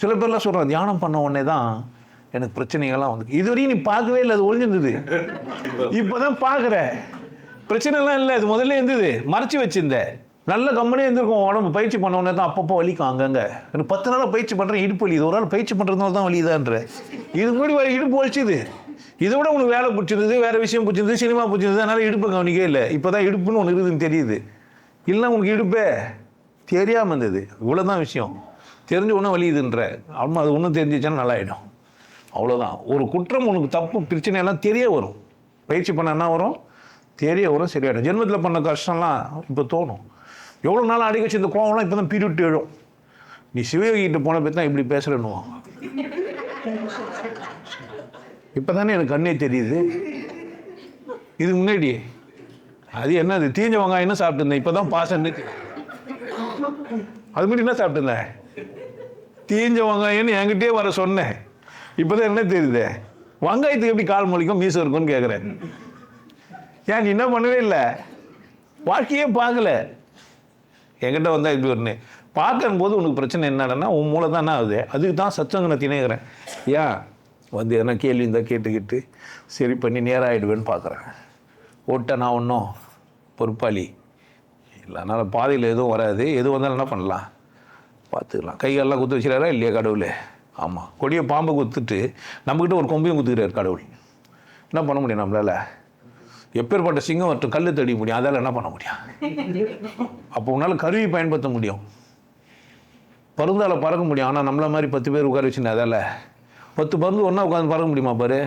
சில பேர்லாம் சொல்கிறாங்க தியானம் பண்ண உடனே தான் எனக்கு பிரச்சனைகள்லாம் வந்து இதுவரையும் நீ பார்க்கவே இல்லை அது ஒழிஞ்சிருந்தது இப்போ தான் பார்க்குற பிரச்சனைலாம் இல்லை இது முதல்ல இருந்தது. மறைச்சி வச்சிருந்த நல்ல கம்பெனியாக இருந்திருக்கும் உடம்பு பயிற்சி பண்ண உடனே தான் அப்பப்போ வலிக்கும் அங்கங்கே. எனக்கு பத்து நாளாக பயிற்சி பண்ணுறேன் இடுப்பு வலி. இது ஒரு நாள் பயிற்சி பண்ணுறதுனால தான் வலிதான்ற இது முன்னாடி வலி இடுப்பு வலிச்சுது. இதை விட உனக்கு வேலை பிடிச்சிருந்தது வேறு விஷயம் பிடிச்சிருந்தது சினிமா பிடிச்சிருந்தது அதனால் இடுப்பு கவனிக்கவே இல்லை. இப்போ தான் இடுப்புன்னு ஒன்று இருக்குதுன்னு தெரியுது. இல்லை உனக்கு இடுப்பே தெரியாமல் இருந்தது. இவ்வளோதான் விஷயம். தெரிஞ்ச ஒன்றும் வலியுதுன்ற அம்மா அது ஒன்றும் தெரிஞ்சிச்சுன்னா நல்லாயிடும். அவ்வளோதான் ஒரு குற்றம் உனக்கு தப்பு பிரச்சனை எல்லாம் தெரிய வரும். பயிற்சி பண்ண என்ன வரும்? தெரிய வரும் சரியாயிடும். ஜென்மத்தில் பண்ண கஷ்டம்லாம் இப்போ தோணும். எவ்வளோ நாள் அடிக்க வச்சு இந்த கோவம்லாம் இப்போ தான் பீரிட்டு எழும். நீ சிவயோகிட்ட போன பற்றி தான் இப்படி பேசுகிறேன்னுவாங்க இப்போ தானே எனக்கு கண்ணே தெரியுது. இது முன்னாடி அது என்னது? தீஞ்ச வெங்காயம் என்ன சாப்பிட்டுருந்தேன். இப்போ தான் பாசன்னு அது மாதிரி என்ன சாப்பிட்டுருந்தேன் தீஞ்ச வெங்காயம்னு என்கிட்டயே வர சொன்னேன். இப்போ தான் என்ன தெரியுது? வெங்காயத்துக்கு எப்படி கால் மொழிக்கும் மீசம் இருக்கும்னு கேட்குறேன் ஏன் நீ என்ன பண்ணவே இல்லை. வாழ்க்கையே பார்க்கல. என்கிட்ட வந்தால் இப்படி ஒன்று பார்க்கும்போது உனக்கு பிரச்சனை என்னடனா உன் மூளை தான் என்ன ஆகுது. அதுக்கு தான் சச்சங்கனை திணைகிறேன் ஏன்? வந்து எதனா கேள்வி இருந்தால் கேட்டுக்கிட்டு சரி பண்ணி நேராகிடுவேன்னு பார்க்குறேன் ஓட்ட நான் ஒன்றும் பொறுப்பாளி. இல்லை அதனால் பாதையில் எதுவும் வராது. எது வந்தாலும் என்ன பண்ணலாம்? பார்த்துக்கலாம். கைகாலெலாம் குத்து வச்சுறாரா இல்லையா கடவுள்? ஆமாம் கொடியை பாம்பை குத்துட்டு நம்மக்கிட்ட ஒரு கொம்பையும் குத்துக்கிறார் கடவுள். என்ன பண்ண முடியும் நம்மளால்? எப்பேற்பட்ட சிங்கம் மற்றும் கல் தடி முடியும். அதால் என்ன பண்ண முடியும்? அப்போ உன்னால் கருவி பயன்படுத்த முடியும். பருந்தால் பறக்க முடியும். ஆனால் நம்மள மாதிரி பத்து பேர் உட்கார வச்சுன்னு அதால்? பத்து பருந்து ஒன்றா உட்காந்து பறக்க முடியுமா பாரு?